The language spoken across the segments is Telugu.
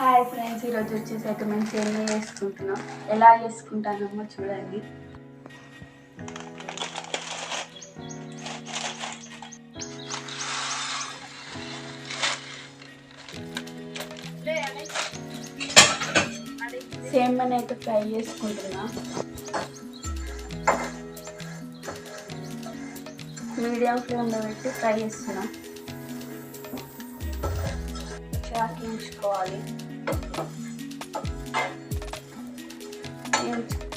హాయ్ ఫ్రెండ్స్ ఈరోజు వచ్చేసి అయితే మేము సేమియా చేసుకుంటున్నాం ఎలా చేసుకుంటానమ్మో చూడండి. సేమియాని అయితే ఫ్రై చేసుకుంటున్నా. మీడియం ఫ్లేమ్లో పెట్టి ఫ్రై చేస్తున్నాం. చాకించుకోవాలి and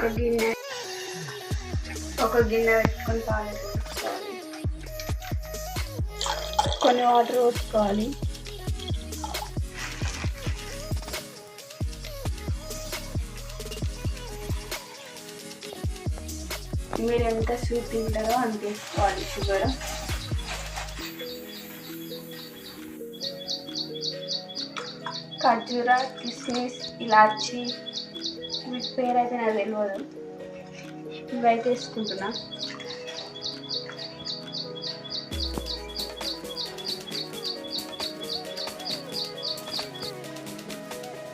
ఒక గిన్నె. ఒక గిన్నె పెట్టుకొని పాలు పోసుకోవాలి కొన్ని వాటర్ పోసుకోవాలి. మీరు ఎంత స్వీట్ తింటారో అంత వేసుకోవాలి షుగర్ ఖర్జూర కిస్మిస్ ఇలాచీ. వీటి పేరు అయితే నాకు తెలియదు ఇవైతే వేసుకుంటున్నా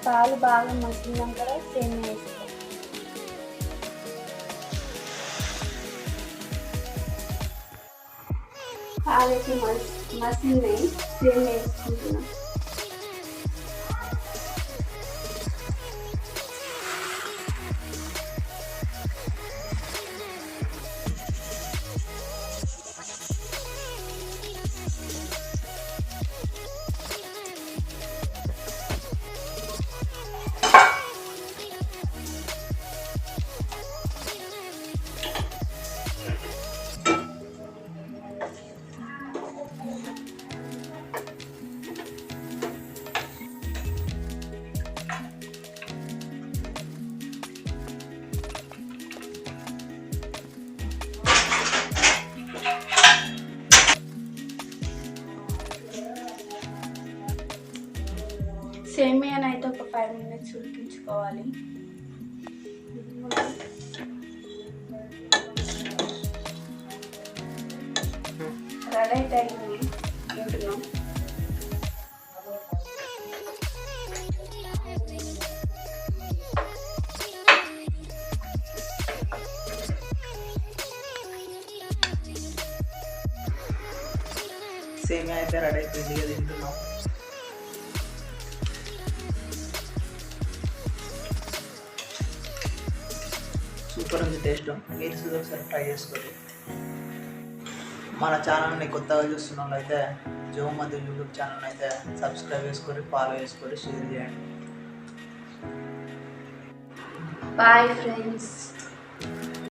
పాలు బాగా మసిలినాక సేమ్ వేసుకో. పాలు అయితే మస్ మసిలినాయి సేమ్ వేసుకుంటున్నాను సేమియాని అయితే ఒక ఫైవ్ మినిట్స్ ఉడికించుకోవాలి రెడీ అయితే అయింది తింటున్నాం సేమియా అయితే రెడీ అయిపోయింది ఇక తింటున్నాం సూపర్ ఉంది టేస్ట్. మీరు చూసి ఒకసారి ట్రై చేసుకోండి. మన ఛానల్ని కొత్తగా చూస్తున్న వాళ్ళైతే జో మధు యూట్యూబ్ ఛానల్ అయితే సబ్స్క్రైబ్ చేసుకొని ఫాలో చేసుకొని షేర్ చేయండి. Bye friends